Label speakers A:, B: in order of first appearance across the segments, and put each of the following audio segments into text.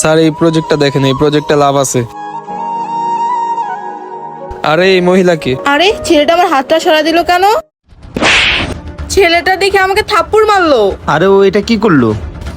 A: Sir এই প্রজেক্টটা দেখেন এই প্রজেক্টটা লাভ আছে। আরে এই মহিলা মহিলাকে
B: আরে ছেলেটা আমার হাতটা সরা দিল কেন? ছেলেটা দেখে আমাকে থাপ্পড় মারলো।
C: আরে ও এটা কি করল?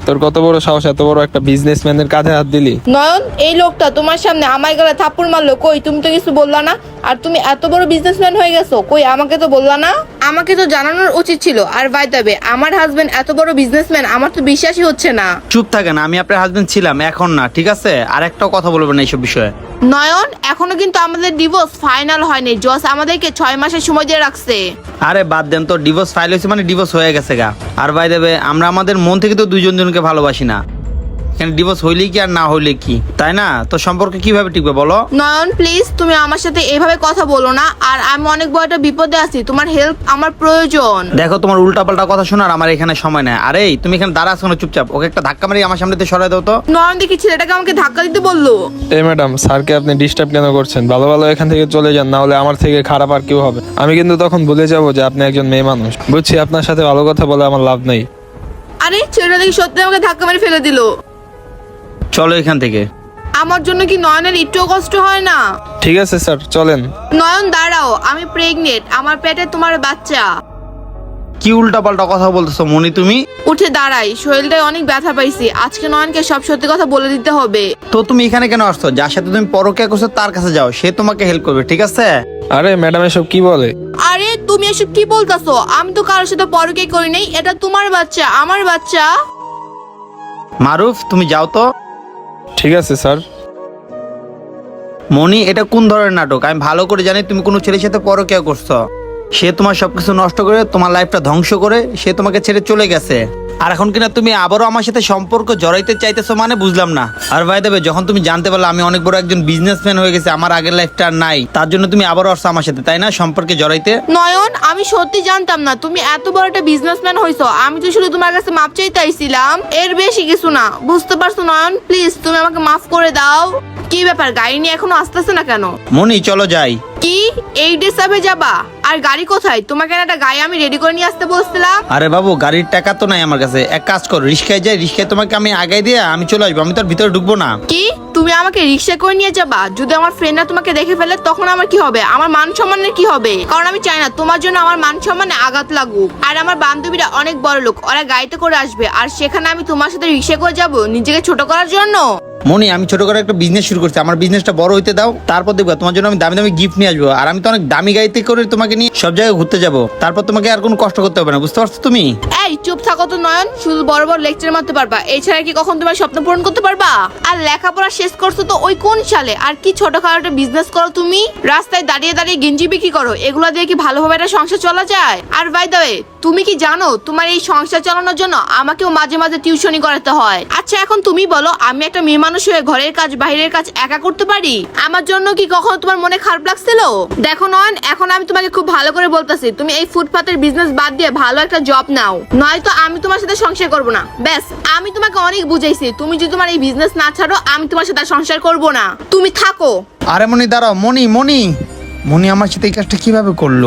A: তোর কত বড় সাহস এত বড় একটা বিজনেসম্যানের কাছে হাত দিলি?
B: নয়ন এই লোকটা তোমার সামনে আমায় গলা থাপ্পড় মারলো। কই তুমি তো কিছু বললা না? আর তুমি এত বড় বিজনেসম্যান হয়ে গেছো কই আমাকে তো বললা না? আমাকে তো জানানোর উচিত ছিল। আর বাই তবে আমার হাজবেন্ড এত বড় বিজনেসম্যান আমার তো বিশ্বাসই হচ্ছে না।
C: চুপ থাকেন আমি আপনার হাজবেন্ড ছিলাম এখন না ঠিক আছে? আর একটাও কথা বলবেন না এইসব বিষয়ে।
B: নয়ন এখনও কিন্তু আমাদের ডিভোর্স ফাইনাল হয়নি জজ আমাদেরকে ছয় মাসের সময় দিয়ে রাখছে।
C: আরে বাদ দেন তো ডিভোর্স ফাইল হয়েছে মানে ডিভোর্স হয়ে গেছে গা। আর বাই দেবে আমরা আমাদের মন থেকে তো দুজন জনকে ভালোবাসি না। এখানে ডিভোর্স হইলেই কি আর না হইলে কি? তাই না? তো সম্পর্কে কীভাবে টিকবে বলো?
B: নয়ন প্লিজ তুমি আমার সাথে এইভাবে কথা বলো না। আর আমি অনেক বড় একটা বিপদে আছি। তোমার হেল্প আমার প্রয়োজন।
C: দেখো তোমার উল্টাপাল্টা কথা শোনার আমার এখানে সময় নাই। আরে তুমি এখানে দাঁড়া আছো না চুপচাপ। ওকে একটা ধাক্কা মারি আমার সামনে থেকে সরাই দাও তো।
B: নয়ন দেখি ছেলেটাকে আমাকে ধাক্কা দিতে বলল।
A: এই ম্যাডাম স্যারকে আপনি ডিস্টার্ব কেন করছেন? ভালো ভালো এখান থেকে চলে যান না হলে আমার থেকে খারাপ আর কেউ হবে। আমি কিন্তু তখন ভুলে যাব যে আপনি একজন মেয়ে মানুষ। বুঝছি আপনার সাথে ভালো কথা বলে আমার লাভ নেই।
B: আরে ছেলেটা দেখি সত্যি আমাকে ধাক্কা মেরে ফেলে দিল।
C: চলো এখান থেকে।
B: আমার জন্য কি নয়নের একটুও কষ্ট হয় না?
A: ঠিক আছে স্যার চলেন।
B: নয়ন দাঁড়াও আমি প্রেগনেন্ট আমার পেটে তোমার বাচ্চা।
C: কি উল্টা পাল্টা কথা বলতেছো মনি তুমি?
B: উঠে দাঁড়াই শরীরটায় অনেক ব্যথা পাইছি। আজকে নয়নকে সব সত্যি কথা বলে দিতে হবে।
C: তো তুমি এখানে কেন আসছো? যার সাথে তুমি পরকে করছ তার কাছে যাও সে তোমাকে হেল্প করবে ঠিক আছে?
A: আরে ম্যাডাম এসব কি বলে?
B: আরে তুমি এসব কি বলতাছো? আমি তো কারোর সাথে পরকে করি নাই এটা তোমার বাচ্চা আমার বাচ্চা।
C: মারুফ তুমি যাও তো।
A: ঠিক আছে, স্যার।
C: মনি এটা কোন ধরনের নাটক? আমি ভালো করে জানি, তুমি কোনো ছেলের সাথে পরকিয়া করছ। সে তোমার সবকিছু নষ্ট করে তোমার লাইফটা ধ্বংস করে, সে তোমাকে ছেড়ে চলে গেছে। আর এখন কিনা তুমি আবারও আমার সাথে সম্পর্ক জড়াইতে চাইতেছো মানে বুঝলাম না। আর ভাই দেবে যখন তুমি জানতে পারলে আমি অনেক বড় একজন বিজনেসম্যান হয়ে গেছে, আমার আগের লাইফটা আর নাই। তার জন্য তুমি আবারও আসছো আমার সাথে, তাই না? সম্পর্কে জড়াইতে।
B: নয়ন, আমি সত্যি জানতাম না, তুমি এত বড় একটা বিজনেসম্যান হইছো। আমি তো শুধু তোমার কাছে মাপ চাইতে আইছিলাম, এর বেশি কিছু না। বুঝতে পারছ নয়ন? প্লিজ তুমি আমাকে মাফ করে দাও। কি ব্যাপার গাড়ি নিয়ে এখনও আসতেছে না কেন?
C: মনি চলো যাই।
B: কি? এই ডিসাবে যাবা? আর গাড়ি কোথায়? তোমাকে না একটা গাড়ি আমি রেডি করে নিয়ে আসতে বলছিলাম।
C: আরে বাবু গাড়ির টাকা তো নাই আমার কাছে। এক কাজ করো রিস্কায় যাই রিস্কায় তোমাকে আমি আগাই দিয়ে আমি চলে আসব আমি তোর ভিতরে ঢুকবো না।
B: কি? তুমি আমাকে রিক্সা করে নিয়ে যাবা? যদি আমার ফ্রেন্ডরা তোমাকে দেখে ফেলে তখন আমার কি হবে? আমার মান সম্মানের কি হবে? কারণ আমি চাই না তোমার জন্য আমার মান সম্মানে আঘাত লাগুক। আর আমার বান্ধবীরা অনেক বড় লোক ওরা গাড়িতে করে আসবে। আর সেখানে আমি তোমার সাথে রিক্সা করে যাব নিজেকে ছোট করার জন্য?
C: মনি, আমি ছোট করে একটা বিজনেস শুরু করছি, আমার বিজনেসটা বড় হইতে দাও, তারপর দেখব, তোমার জন্য আমি দামি দামি গিফট নিয়ে আসব। আর আমি তো অনেক দামি গাড়িতে করে তোমাকে নিয়ে সব জায়গায় ঘুরতে যাব। তারপর তোমাকে আর কোনো কষ্ট করতে হবে না, বুঝতে পারছ তুমি?
B: এই, চুপ থাকো তো নয়ন, শুধু বড় বড় লেকচার মারতে পারবা। এছাড়া কি কখন তোমার স্বপ্ন পূরণ করতে পারবা? আর লেখাপড়া শেষ করছ তো ওই কোন সালে? আর কি ছোটখাটো বিজনেস করো তুমি? রাস্তায় দাঁড়িয়ে দাঁড়িয়ে গেঞ্জি বিক্রি করো, এগুলো দিয়ে কি ভালোভাবে একটা সংসার চলা যায়? আর বাই দ্য ওয়ে তুমি কি জানো, তোমার এই সংসার চালানোর জন্য আমাকেও মাঝে মাঝে টিউশনি করাতে হয়? আচ্ছা এখন তুমি বলো, আমি একটা মেয়ে মানুষ হয়ে ঘরের কাজ বাইরের কাজ একা করতে পারি? আমার জন্য কি কখনো তোমার মনে খারাপ লাগছিল? দেখো নয়ন, এখন আমি তোমাকে খুব ভালো করে বলতেছি, তুমি এই ফুটপাতের বিজনেস বাদ দিয়ে ভালো একটা জব নাও। নয়তো আমি তোমার সাথে সংসার করব না। ব্যাস, আমি তোমাকে অনেক বুঝাইছি, তুমি যদি তোমার এই বিজনেস না ছাড়ো, আমি তোমার সাথে সংসার করব না। তুমি থাকো।
C: আরে মনি দাঁড়াও মনি মনি মনি আমার সাথে এই কাজটা কীভাবে করল?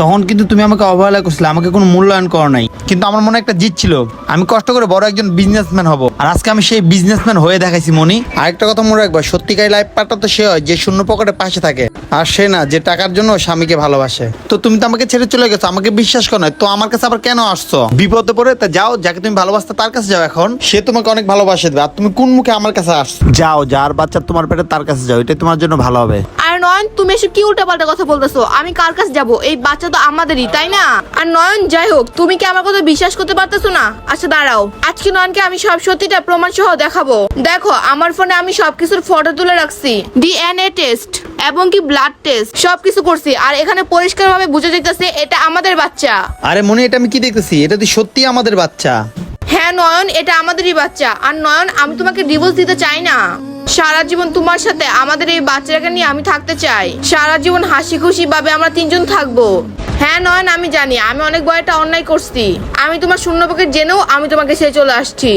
C: তখন কিন্তু তুমি আমাকে অবহেলা করছিলে, আমাকে কোনো মূল্যায়ন করো নাই। কিন্তু আমার মনে একটা জিত ছিল। আমি কষ্ট করে বড় একজন বিজনেসম্যান হব। আর আজকে আমি সেই বিজনেসম্যান হয়ে দেখাইছি মনি। আরেকটা কথা মনে রাখবা সত্যিকার লাইফ পার্টনার তো সে হয় যে শূন্য পকেটে পাশে থাকে। আর সে না যে টাকার জন্য স্বামীকে ভালোবাসে। তো তুমি তো আমাকে ছেড়ে চলে গেছো আমাকে বিশ্বাস করো না তো আমার কাছে আবার কেন আসছো? বিপদে পড়ে তা যাও যাকে তুমি ভালোবাসতে তার কাছে যাও এখন। সে তোমাকে অনেক ভালোবাসে দেবে আর তুমি কোন মুখে আমার কাছে আসছো? যাও যার বাচ্চা তোমার পেটে তার কাছে যাও এটাই তোমার জন্য ভালো হবে।
B: নয়ন তুমি এসব কি উল্টাপাল্টা কথা বলতেছো? আমি কার কাছে যাব? এই বাচ্চা তো আমাদেরই তাই না? আর নয়ন যাই হোক তুমি কি আমার কথা বিশ্বাস করতে পারতেছো না? আচ্ছা দাঁড়াও। আজকে নয়নকে আমি সব সত্যিটা প্রমাণ সহ দেখাবো। দেখো আমার ফোনে আমি সবকিছুর ফটো তুলে রাখছি। ডিএনএ টেস্ট এবং কি ব্লাড টেস্ট সবকিছু করছি। আর এখানে পরিষ্কারভাবে বুঝে যেতেছে এটা আমাদের বাচ্চা।
C: আরে মনে এটা আমি কি দেখতেছি? এটা তো সত্যি আমাদের বাচ্চা?
B: হ্যাঁ নয়ন এটা আমাদেরই বাচ্চা। আর নয়ন আমি তোমাকে ডিভোর্স দিতে চাই না। সারা জীবন তোমার সাথে আমাদের এই বাচ্চাটাকে নিয়ে আমি থাকতে চাই। সারা জীবন হাসি খুশি ভাবে আমরা তিনজন থাকব। হ্যাঁ নয়ন, আমি জানি। আমি অনেক বড় একটা অন্যায় করছি। আমি তোমার শূন্য পকেট জেনেও আমি তোমাকে সে চলে আসছি।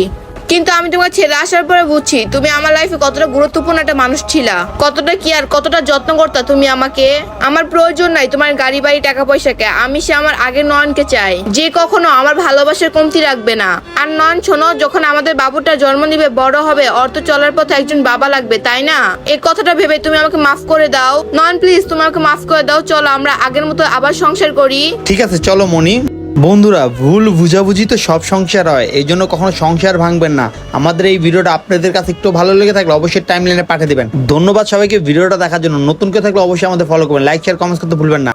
B: কিন্তু আমি তোমার ছেড়ে আসার পরে বুঝছি তুমি আমার লাইফে কতটা গুরুত্বপূর্ণ একটা মানুষ ছিলা। কতটা কি আর কতটা যত্ন করতা তুমি আমাকে? আমার প্রয়োজন নাই তোমার গাড়ি, বাড়ি টাকা পয়সাকে আমি সে আমার আগের নয়নকে চাই। যে কখনো আমার ভালোবাসার কমতি রাখবে না। আর নয়ন, শোনো, যখন আমাদের বাবুটা জন্ম নিবে, বড় হবে, অর্থ চলার পথে একজন বাবা লাগবে, তাই না? এই কথাটা ভেবে তুমি আমাকে মাফ করে দাও। নয়ন প্লিজ তুমি আমাকে মাফ করে দাও। চলো, আমরা আগের মতো আবার সংসার করি।
C: ঠিক আছে, চলো মনি বন্ধুরা, ভুল বুঝাবুঝি তো সব সংসার হয় এই জন্য কখনো সংসার ভাঙবেন না। আমাদের এই ভিডিওটা আপনাদের কাছে একটু ভালো লেগে থাকলে অবশ্যই টাইম লাইনে পাঠিয়ে দেবেন। ধন্যবাদ সবাইকে, ভিডিওটা দেখার জন্য। নতুন কেউ থাকলে অবশ্যই আমাদের ফলো করবেন। লাইক শেয়ার কমেন্টস করতে ভুলবেন না।